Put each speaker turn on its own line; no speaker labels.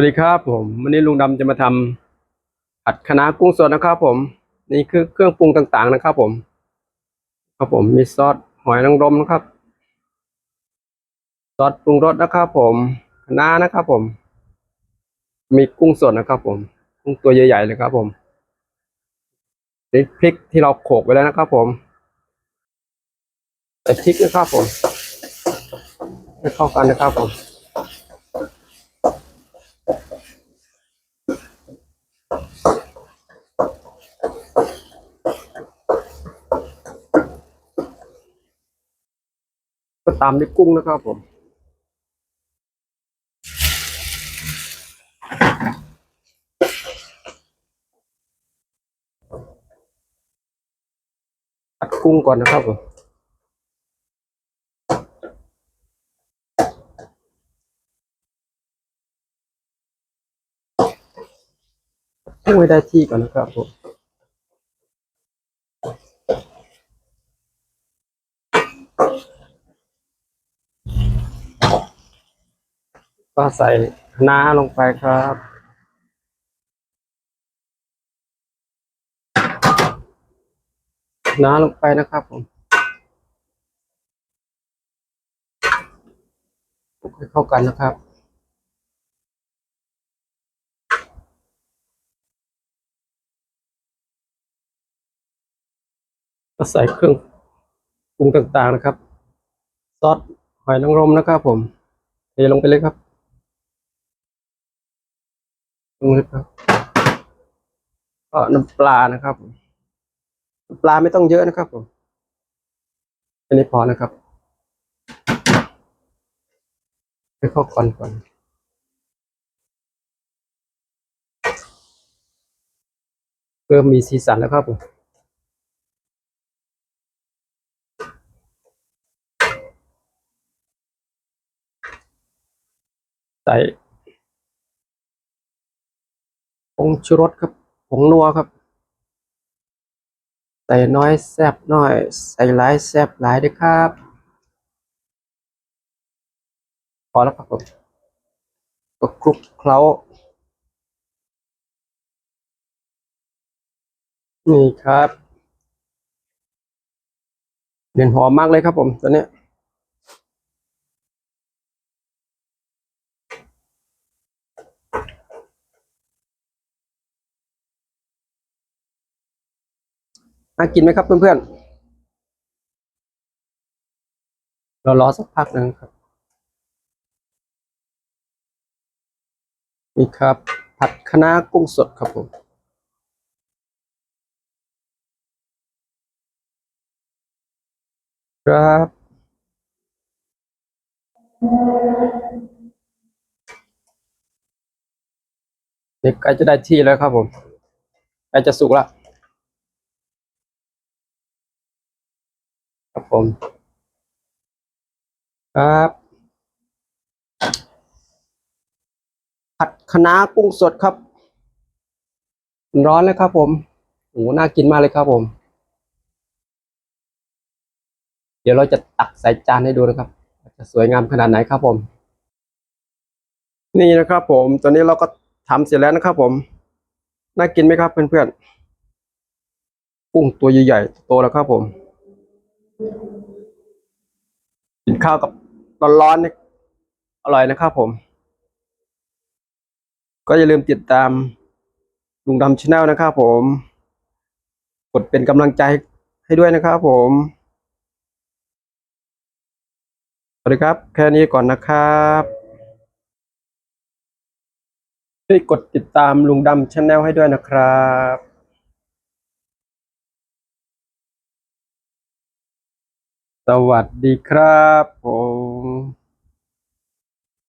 วัสดีครับผมวันนี้ลุงดำจะมาทำผัดคะน้ากุ้งสดนะครับ ผม นี่คือเครื่องปรุงต่างๆนะครับ ผม ครับผมมีซอสหอยนางรมนะครับ ซอสปรุงรสนะครับผมคะน้านะครับ ผม มีกุ้งสดนะครับ ผม กุ้งตัวใหญ่ๆเลยครับ ผมนี่พริกที่เราโขกไว้แล้วนะครับ ผมใส่พริกนะครับผมให้เข้ากันนะครับผม ตามด้วยกุ้งนะครับผมผัดกุ้งก่อนนะครับผมกุ้งให้ได้ที่ก่อนนะครับผม ก็ใส่คะน้าลงไปครับน้าลงไปนะครับผมคลุกให้เข้ากันนะครับก็ใส่เครื่องปรุงต่างๆนะครับ ซอสหอยนางรมนะครับผมเทลงไปเลยครับ ลงเลยครับก็น้ำปลานะครับน้ำปลาไม่ต้องเยอะนะครับผมแค่นี้พอนะครับให้เข้าก่อนก่อนเริ่มมีสีสันแล้วครับผมใส่ ผ งชูรสครับผงนัวครับ ใส่น้อยแซบน้อย ใส่หลายแซบหลายด้วยครับ พอแล้วครับผมก็คลุกเคล้า นี่ครับเด่นหอมมากเลยครับผมตัวเนี้ย น่ากินไหมครับเพื่อนๆ เรารอสักพักหนึ่งครับนี่ครับ ผัดคะน้ากุ้งสดครับผมครับนี่ใกล้จะได้ที่แล้วครับผมใกล้จะสุกแล้ว ครับผม ครับ ผัดคะน้ากุ้งสดครับ ร้อนเลยครับผมโอ้น่ากินมากเลยครับผม เดี๋ยวเราจะตักใส่จานให้ดูนะครับ จะสวยงามขนาดไหนครับผม นี่นะครับผม ตอนนี้เราก็ทำเสร็จแล้วนะครับผม น่ากินไหมครับเพื่อนๆ กุ้งตัวใหญ่ๆโตแล้วครับผม กินข้าวกับร้อนๆเนี่ยอร่อยนะครับผม ก็อย่าลืมติดตามลุงดำชาแนลนะครับผม กดเป็นกำลังใจให้ด้วยนะครับผมสวัสดีครับ แค่นี้ก่อนนะครับช่วยกดติดตามลุงดำชาแนลให้ด้วยนะครับ สวัสดีครับผม